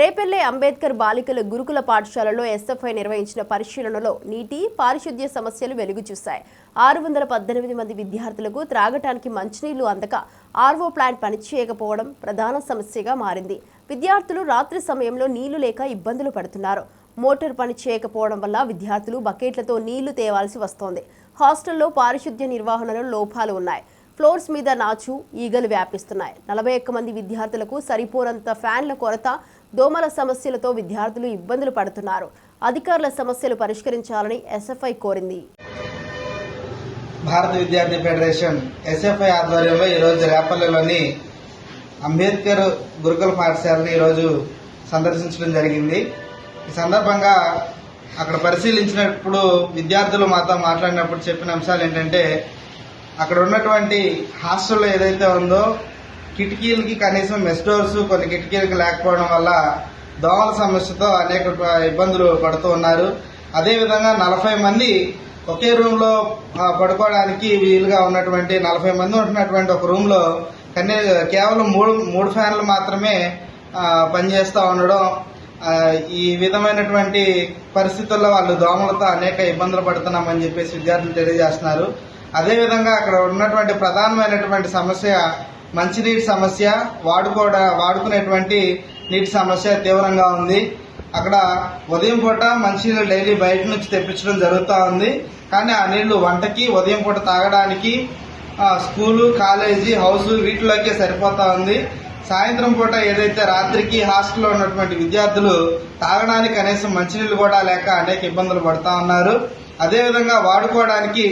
రేపెల్లే అంబేద్కర్ బాలికల గురుకుల పాఠశాలలో ఎస్ఎఫ్ఐ నిర్వహించిన పరిశీలనలో నీటి పారిశుద్ధ్య సమస్యలు వెలుగు చూశాయి ఆరు వందల పద్దెనిమిది మంది విద్యార్థులకు త్రాగటానికి మంచినీళ్ళు అందక ఆర్వో ప్లాంట్ పనిచేయకపోవడం ప్రధాన సమస్యగా మారింది. విద్యార్థులు రాత్రి సమయంలో నీళ్ళు లేక ఇబ్బందులు పడుతున్నారు. మోటార్ పని చేయకపోవడం వల్ల విద్యార్థులు బకెట్లతో నీళ్ళు తేవాల్సి వస్తోంది. హాస్టల్లో పారిశుద్ధ్య నిర్వహణలో లోపాలు ఉన్నాయి. ఫ్లోర్స్ మీద నాచు ఈగలు వ్యాపిస్తున్నాయి. నలభై ఒక్క మంది విద్యార్థులకు సరిపోనంత ఫ్యాన్ల కొరత దోమల సమస్యలతో విద్యార్థులు ఇబ్బందులు పడుతున్నారు. అధికారుల సమస్యలు పరిష్కరించాలని ఎస్ఎఫ్ఐ కోరింది. భారత విద్యార్థి ఫెడరేషన్ ఎస్ఎఫ్ఐ ఆధ్వర్యంలో ఈరోజు రేపల్లెలోని అంబేద్కర్ గురుకుల పాఠశాలని ఈరోజు సందర్శించడం జరిగింది. ఈ సందర్భంగా అక్కడ పరిశీలించినప్పుడు విద్యార్థులు మాతో మాట్లాడినప్పుడు చెప్పిన అంశాలు ఏంటంటే అక్కడ ఉన్నటువంటి హాస్టల్లో ఏదైతే ఉందో కిటికీలకి కనీసం మెస్ డోర్స్ కొన్ని కిటికీలకి లేకపోవడం వల్ల దోమల సమస్యతో అనేక ఇబ్బందులు పడుతూ ఉన్నారు. అదేవిధంగా నలభై మంది ఒకే రూమ్లో పడుకోవడానికి వీలుగా ఉన్నటువంటి నలభై మంది ఉంటున్నటువంటి ఒక రూమ్లో కనీ కేవలం మూడు మూడు ఫ్యాన్లు మాత్రమే పనిచేస్తూ ఉండడం ఈ విధమైనటువంటి పరిస్థితుల్లో వాళ్ళు దోమలతో అనేక ఇబ్బందులు పడుతున్నామని చెప్పేసి విద్యార్థులు తెలియజేస్తున్నారు. అదేవిధంగా అక్కడ ఉన్నటువంటి ప్రధానమైనటువంటి సమస్య మంచినీటి సమస్య వాడుకోవడ వాడుకునేటువంటి నీటి సమస్య తీవ్రంగా ఉంది. అక్కడ ఉదయం పూట మంచినీళ్ళు డైలీ బయట నుంచి తెప్పించడం జరుగుతూ ఉంది. కానీ ఆ నీళ్ళు వంటకి ఉదయం పూట తాగడానికి స్కూలు కాలేజీ హౌస్ వీటిలోకే సరిపోతా ఉంది. సాయంత్రం పూట ఏదైతే రాత్రికి హాస్టల్లో ఉన్నటువంటి విద్యార్థులు తాగడానికి కనీసం మంచినీళ్ళు కూడా లేక అనేక ఇబ్బందులు పడుతూ ఉన్నారు. అదేవిధంగా వాడుకోవడానికి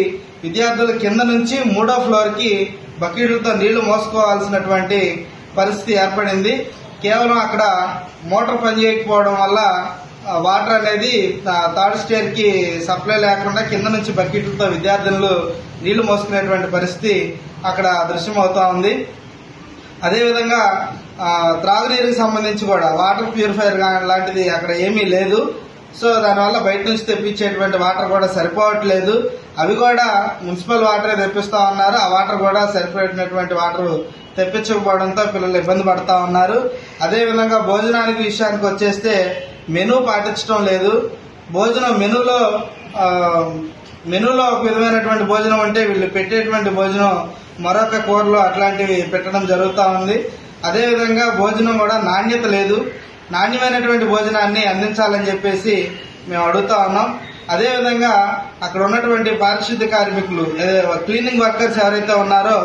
విద్యార్థులు కింద నుంచి మూడో ఫ్లోర్కి బకెట్లతో నీళ్ళు మోసుకోవాల్సినటువంటి పరిస్థితి ఏర్పడింది. కేవలం అక్కడ మోటార్ పనిచేయకపోవడం వల్ల వాటర్ అనేది తా- థర్డ్ స్టేర్కి సప్లై లేకుండా కింద నుంచి బకెట్లతో విద్యార్థులు నీళ్ళు మోసుకునేటువంటి పరిస్థితి అక్కడ దృశ్యమవుతా ఉంది. అదేవిధంగా ఆ, త్రాగునీరుకి సంబంధించి కూడా వాటర్ ప్యూరిఫైర్ లాంటిది అక్కడ ఏమీ లేదు. సో దానివల్ల బయట నుంచి తెప్పించేటువంటి వాటర్ కూడా సరిపోవట్లేదు. అవి కూడా మున్సిపల్ వాటరే తెప్పిస్తా ఉన్నారు. ఆ వాటర్ కూడా సరిపడినటువంటి వాటర్ తెప్పించకపోవడంతో పిల్లలు ఇబ్బంది పడతా ఉన్నారు. అదేవిధంగా భోజనానికి విషయానికి వచ్చేస్తే మెనూ పాటించడం లేదు. భోజనం మెనూలో మెనూలో ఒక విధమైనటువంటి భోజనం అంటే వీళ్ళు పెట్టేటువంటి భోజనం మరొక కూరలు అట్లాంటివి పెట్టడం జరుగుతూ ఉంది. అదేవిధంగా భోజనం కూడా నాణ్యత లేదు. నాణ్యమైనటువంటి భోజనాన్ని అందించాలని చెప్పేసి మేము అడుగుతా ఉన్నాం. అదేవిధంగా అక్కడ ఉన్నటువంటి పారిశుద్ధ్య కార్మికులు క్లీనింగ్ వర్కర్స్ ఎవరైతే ఉన్నారో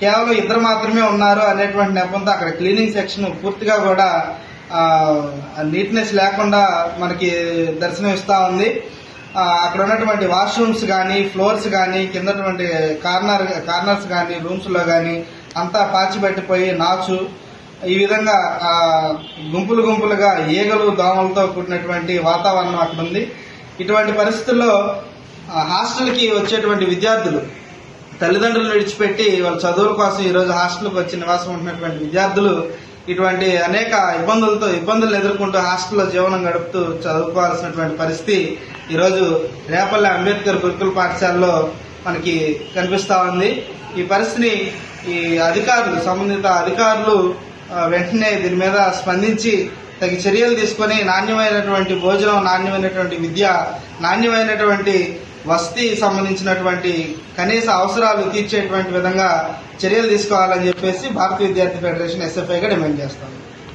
కేవలం ఇద్దరు మాత్రమే ఉన్నారు అనేటువంటి నెపంతో అక్కడ క్లీనింగ్ సెక్షన్ పూర్తిగా కూడా నీట్నెస్ లేకుండా మనకి దర్శనం ఇస్తూ ఉంది. అక్కడ ఉన్నటువంటి వాష్రూమ్స్ కానీ ఫ్లోర్స్ కానీ కిందటువంటి కార్నర్ కార్నర్స్ కానీ రూమ్స్లో కానీ అంతా పాచిపెట్టిపోయి నాచు ఈ విధంగా గుంపులు గుంపులుగా ఈగలు దోమలతో కూడినటువంటి వాతావరణం అక్కడ ఉంది ఇటువంటి పరిస్థితుల్లో హాస్టల్కి వచ్చేటువంటి విద్యార్థులు తల్లిదండ్రులు విడిచిపెట్టి వాళ్ళ చదువుల కోసం ఈరోజు హాస్టల్కి వచ్చి నివాసం ఉంటున్నటువంటి విద్యార్థులు ఇటువంటి అనేక ఇబ్బందులతో ఇబ్బందులు ఎదుర్కొంటూ హాస్టల్లో జీవనం గడుపుతూ చదువుకోవాల్సినటువంటి పరిస్థితి ఈరోజు రేపల్లె అంబేద్కర్ గురుకుల పాఠశాలలో మనకి కనిపిస్తూ ఉంది. ఈ పరిస్థితిని ఈ అధికారులు సంబంధిత అధికారులు వెంటనే దీని మీద స్పందించి తగిన చర్యలు తీసుకొని నాణ్యమైనటువంటి భోజనం నాణ్యమైనటువంటి విద్య నాణ్యమైనటువంటి వసతి సంబంధించినటువంటి కనీస అవసరాలు తీర్చేటువంటి విధంగా చర్యలు తీసుకోవాలని చెప్పేసి భారతీయ విద్యార్థి ఫెడరేషన్ ఎస్ఎఫ్ఐగా డిమాండ్ చేస్తాం